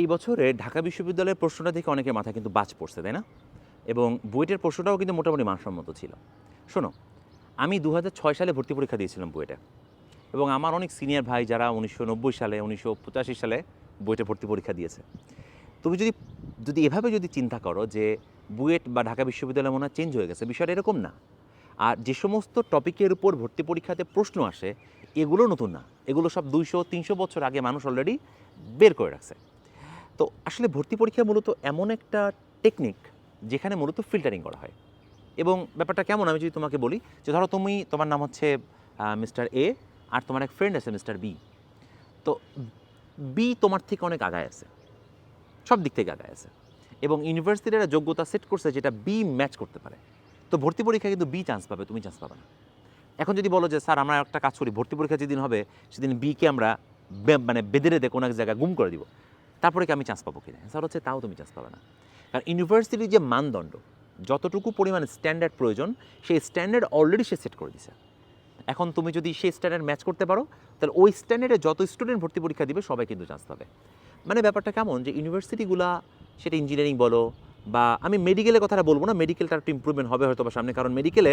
এই বছরে ঢাকা বিশ্ববিদ্যালয়ের প্রশ্নটা থেকে অনেকের মাথায় কিন্তু বাজ পড়ছে, তাই না? এবং বুয়েটের প্রশ্নটাও কিন্তু মোটামুটি মানসম্মত ছিল। শোনো, আমি দু সালে ভর্তি পরীক্ষা দিয়েছিলাম বুয়েটে এবং আমার অনেক সিনিয়র ভাই যারা উনিশশো নব্বই সালে, উনিশশো পঁচাশি সালে বুয়েটে ভর্তি পরীক্ষা দিয়েছে। তুমি যদি যদি এভাবে যদি চিন্তা করো যে বুয়েট বা ঢাকা বিশ্ববিদ্যালয় মনে চেঞ্জ হয়ে গেছে, বিষয়টা এরকম না। আর যে সমস্ত টপিকের উপর ভর্তি পরীক্ষাতে প্রশ্ন আসে, এগুলো নতুন না। এগুলো সব দুইশো, তিনশো বছর আগে মানুষ অলরেডি বের করে রাখছে। তো আসলে ভর্তি পরীক্ষা মূলত এমন একটা টেকনিক যেখানে মূলত ফিল্টারিং করা হয়। এবং ব্যাপারটা কেমন? আমি যদি তোমাকে বলি যে ধরো তুমি, তোমার নাম হচ্ছে মিস্টার এ আর তোমার এক ফ্রেন্ড আছে মিস্টার বি তো বি তোমার থেকে অনেক আগায় আছে। সব দিক থেকে আগায় আছে। এবং ইউনিভার্সিটির একটা যোগ্যতা সেট করছে যেটা বি ম্যাচ করতে পারে। তো ভর্তি পরীক্ষা কিন্তু বি চান্স পাবে, তুমি চান্স পাবে না। এখন যদি বলো যে, স্যার, আমরা একটা কাজ করি, ভর্তি পরীক্ষা যেদিন হবে, সেদিন বিকে আমরা মানে বেঁধে রেঁধে কোনো এক জায়গায় গুম করে দিব। তারপরে কি আমি চান্স পাবো কিনা? স্যার হচ্ছে তাও তুমি চান্স পাবে না। কারণ ইউনিভার্সিটির যে মানদণ্ড, যতটুকু পরিমাণে স্ট্যান্ডার্ড প্রয়োজন, সেই স্ট্যান্ডার্ড অলরেডি সে সেট করে দিছে। এখন তুমি যদি সেই স্ট্যান্ডার্ড ম্যাচ করতে পারো, তাহলে ওই স্ট্যান্ডার্ডে যত স্টুডেন্ট ভর্তি পরীক্ষা দিবে, সবাই কিন্তু চান্স পাবে। মানে ব্যাপারটা কেমন যে ইউনিভার্সিটিগুলা সেটা ইঞ্জিনিয়ারিং বলো বা আমি মেডিকেলের কথাটা বলব না মেডিকেলটা একটু ইম্প্রুভমেন্ট হবে হয়তো বা সামনে, কারণ মেডিকেলে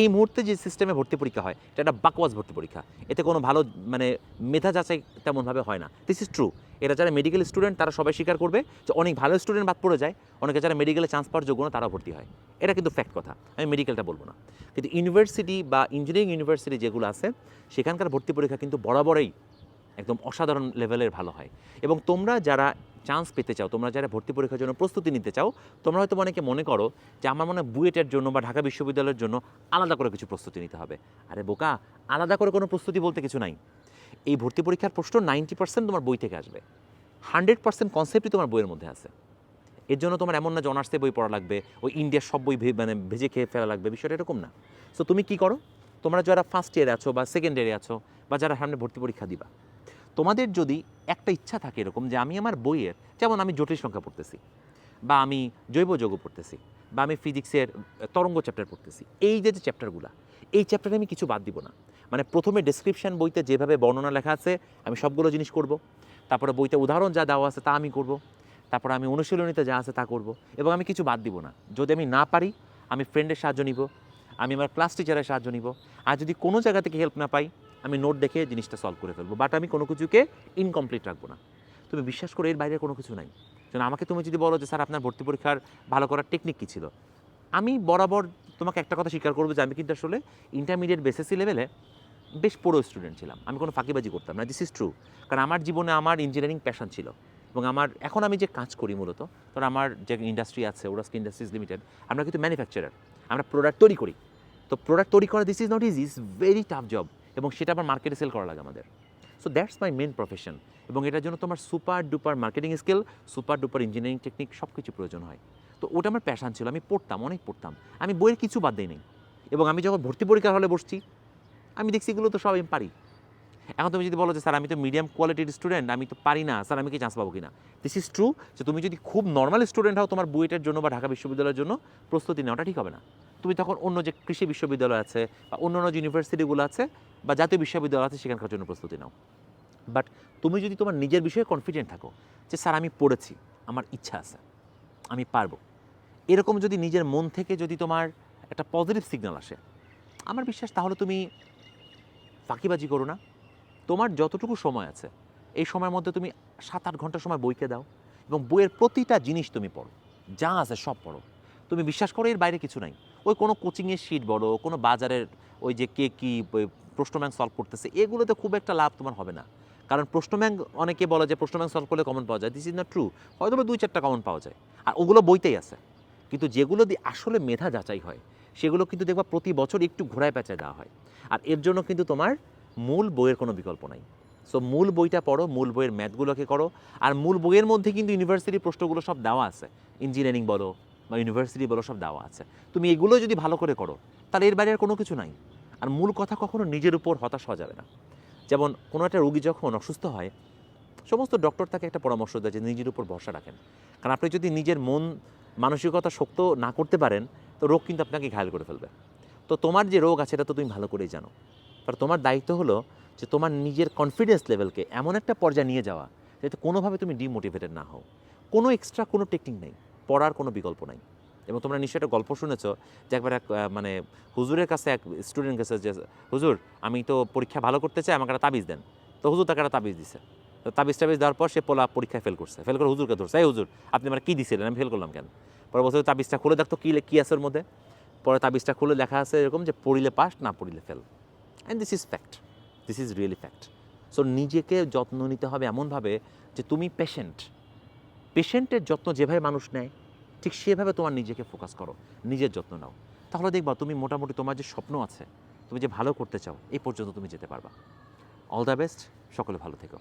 এই মুহূর্তে যে সিস্টেমে ভর্তি পরীক্ষা হয়, এটা একটা বাকওয়াজ ভর্তি পরীক্ষা। এতে কোনো ভালো মানে মেধা যাচাই তেমনভাবে হয় না। দিস ইজ ট্রু এটা যারা মেডিকেল স্টুডেন্ট তারা সবাই স্বীকার করবে যে অনেক ভালো স্টুডেন্ট বাদ পড়ে যায়, অনেকে যারা মেডিকেলে চান্স পাওয়ার যোগ্য না তারা ভর্তি হয়। এটা কিন্তু ফ্যাক্ট কথা। আমি মেডিকেলটা বলব না। কিন্তু ইউনিভার্সিটি বা ইঞ্জিনিয়ারিং ইউনিভার্সিটি যেগুলো আছে, সেখানকার ভর্তি পরীক্ষা কিন্তু বরাবরই একদম অসাধারণ লেভেলের ভালো হয়। এবং তোমরা যারা চান্স পেতে চাও, তোমরা যারা ভর্তি পরীক্ষার জন্য প্রস্তুতি নিতে চাও, তোমরা হয়তো অনেকে মনে করো যে আমার মনে হয় বুয়েটের জন্য বা ঢাকা বিশ্ববিদ্যালয়ের জন্য আলাদা করে কিছু প্রস্তুতি নিতে হবে। আরে বোকা, আলাদা করে কোনো প্রস্তুতি বলতে কিছু নাই। এই ভর্তি পরীক্ষার প্রশ্ন নাইনটি পার্সেন্ট তোমার বই থেকে আসবে। হান্ড্রেড পার্সেন্ট কনসেপ্টই তোমার বইয়ের মধ্যে আছে। এর জন্য তোমার এমন না যে অনার্সে বই পড়া লাগবে, ওই ইন্ডিয়ার সব বই মানে ভেজে খেয়ে ফেলা লাগবে, বিষয়টা এরকম না। সো তুমি কি করো? তোমরা যারা ফার্স্ট ইয়ারে আছো বা সেকেন্ড ইয়ারে আছো বা যারা সামনে ভর্তি পরীক্ষা দিবা, তোমাদের যদি একটা ইচ্ছা থাকে এরকম যে আমি আমার বইয়ের, যেমন আমি জটিল সংখ্যা পড়তেছি, বা আমি জৈব যৌগ পড়তেছি, বা আমি ফিজিক্সের তরঙ্গ চ্যাপ্টার পড়তেছি, এই যে যে চ্যাপ্টারগুলো এই চ্যাপ্টারে আমি কিছু বাদ দিব না। মানে প্রথমে ডেসক্রিপশন বইতে যেভাবে বর্ণনা লেখা আছে, আমি সবগুলো জিনিস করব। তারপরে বইতে উদাহরণ যা দেওয়া আছে তা আমি করব। তারপরে আমি অনুশীলনীতে যা আছে তা করব এবং আমি কিছু বাদ দিব না। যদি আমি না পারি, আমি ফ্রেন্ডের সাহায্য নিব, আমি আমার ক্লাস টিচারের সাহায্য নিব। আর যদি কোনো জায়গা থেকে হেল্প না পাই, আমি নোট দেখে জিনিসটা সলভ করে ফেলব। বাট আমি কোনো কিছুকে ইনকমপ্লিট রাখব না। তুমি বিশ্বাস করো, এর বাইরে কোনো কিছু নাই। যেন আমাকে তুমি যদি বলো যে, স্যার, আপনার ভর্তি পরীক্ষার ভালো করার টেকনিক কী ছিল? আমি বরাবর তোমাকে একটা কথা স্বীকার করব যে, আমি কিন্তু আসলে ইন্টারমিডিয়েট বেসিসি লেভেলে বেশ বড়ো স্টুডেন্ট ছিলাম। আমি কোনো ফাঁকিবাজি করতাম না দিস ইজ ট্রু কারণ আমার জীবনে আমার ইঞ্জিনিয়ারিং প্যাশন ছিল। এবং আমার, এখন আমি যে কাজ করি মূলত, ধর আমার যে ইন্ডাস্ট্রি আছে ওরাস্কি ইন্ডাস্ট্রিজ লিমিটেড আমরা কিন্তু ম্যানুফ্যাকচারার আমরা প্রোডাক্ট তৈরি করি। তো প্রোডাক্ট তৈরি করা this is not is is very tough job এবং সেটা আবার মার্কেটে সেল করা লাগে আমাদের। So that's my main profession এবং এটার জন্য তোমার super duper marketing skill super duper engineering technique সব কিছু প্রয়োজন হয়। তো ওটা আমার প্যাশান ছিল, আমি পড়তাম, অনেক পড়তাম। আমি বইয়ের কিছু বাদ দিই নাই। এবং আমি যখন ভর্তি পরীক্ষার হলে বসছি আমি দেখছি এগুলো তো সব আমি পারি। এখন তুমি যদি বলো যে, স্যার, আমি তো মিডিয়াম কোয়ালিটির স্টুডেন্ট আমি তো পারি না, স্যার, আমি কি চান্স পাবো কিনা? দিস ইজ ট্রু যে, তুমি যদি খুব নর্মাল স্টুডেন্ট হও, তোমার বুয়েটের জন্য বা ঢাকা বিশ্ববিদ্যালয়ের জন্য প্রস্তুতি নেওয়াটা ঠিক হবে না। তুমি তখন অন্য যে কৃষি বিশ্ববিদ্যালয় আছে বা অন্য অন্য ইউনিভার্সিটিগুলো আছে বা জাতীয় বিশ্ববিদ্যালয় আছে সেখানকার জন্য প্রস্তুতি নাও। বাট তুমি যদি তোমার নিজের বিষয়ে কনফিডেন্ট থাকো যে, স্যার, আমি পড়েছি, আমার ইচ্ছা আছে, আমি পারব। এরকম যদি নিজের মন থেকে যদি তোমার একটা পজিটিভ সিগন্যাল আসে, আমার বিশ্বাস তাহলে তুমি ফাঁকিবাজি করো না। তোমার যতটুকু সময় আছে, এই সময়ের মধ্যে তুমি সাত আট ঘণ্টা সময় বইকে দাও এবং বইয়ের প্রতিটা জিনিস তুমি পড়ো। যা আছে সব পড়ো। তুমি বিশ্বাস করো এর বাইরে কিছু নাই। ওই কোনো কোচিংয়ের শিট বলো কোনো বাজারের ওই যে কে কী প্রশ্ন সলভ করতেছে, এগুলোতে খুব একটা লাভ তোমার হবে না। কারণ প্রশ্ন অনেকে বলে যে প্রশ্ন ব্যাংক সলভ করলে কমন পাওয়া যায়। দিস ইজ নট ট্রু হয়তো দুই চারটা কমন পাওয়া যায়। আর ওগুলো বইতেই আছে। কিন্তু যেগুলো দিয়ে আসলে মেধা যাচাই হয় সেগুলো কিন্তু দেখবা প্রতি বছর একটু ঘোরায় পেঁচায় দেওয়া হয়। আর এর জন্য কিন্তু তোমার মূল বইয়ের কোনো বিকল্প নাই। সো মূল বইটা পড়ো, মূল বইয়ের ম্যাথগুলোকে করো, আর মূল বইয়ের মধ্যে কিন্তু ইউনিভার্সিটি প্রশ্নগুলো সব দেওয়া আছে। ইঞ্জিনিয়ারিং বলো বা ইউনিভার্সিটি বলো, সব দেওয়া আছে। তুমি এগুলো যদি ভালো করে করো, তাহলে এর বাইরে আর কোনো কিছু নাই। আর মূল কথা কখনো নিজের উপর হতাশ হওয়া যাবে না। যেমন কোনো একটা রোগী যখন অসুস্থ হয়, সমস্ত ডক্টর তাকে একটা পরামর্শ দেয় যে নিজের উপর ভরসা রাখেন। কারণ আপনি যদি নিজের মন, মানসিকতা শক্ত না করতে পারেন তো রোগ কিন্তু আপনাকে ঘায়ল করে ফেলবে। তো তোমার যে রোগ আছে, এটা তো তুমি ভালো করেই জানো। আর তোমার দায়িত্ব হলো যে তোমার নিজের কনফিডেন্স লেভেলকে এমন একটা পর্যায়ে নিয়ে যাওয়া, যাতে কোনোভাবে তুমি ডিমোটিভেটেড না হও। কোনো এক্সট্রা কোনো টেকনিক নেই, পড়ার কোনো বিকল্প নাই। এবং তোমরা নিশ্চয়ই একটা গল্প শুনেছো যে একবার এক মানে হুজুরের কাছে এক স্টুডেন্ট কাছে যে, হুজুর, আমি তো পরীক্ষা ভালো করতে চাই, আমাকে একটা তাবিজ দেন। তো হুজুর তাকে একটা তাবিজ দিছে। তো তাবিজ টাবিজ দেওয়ার পর সে পোলা পরীক্ষায় ফেল করছে। ফেল করে হুজুরকে ধরছে, এই হুজুর, আপনি আমার কী দিছিলেন? আমি ফেল করলাম কেন? পরে বছর তাবিজটা খুলে দেখতো কী কী আছে ওর মধ্যে। পরে তাবিজটা খুলে লেখা আছে এরকম যে পড়িলে পাস, না পড়িলে fail and this is fact this is really fact so নিজেকে যত্ন নিতে হবে এমনভাবে যে তুমি পেশেন্ট পেশেন্টের যত্ন যেভাবে মানুষ নেয়, ঠিক সেভাবে তোমার নিজেকে ফোকাস করো। নিজের যত্ন নাও। তাহলে দেখবা তুমি মোটামুটি তোমার যে স্বপ্ন আছে, তুমি যে ভালো করতে চাও, এই পর্যন্ত তুমি যেতে পারবা। অল দ্য বেস্ট সকলে ভালো থেকো।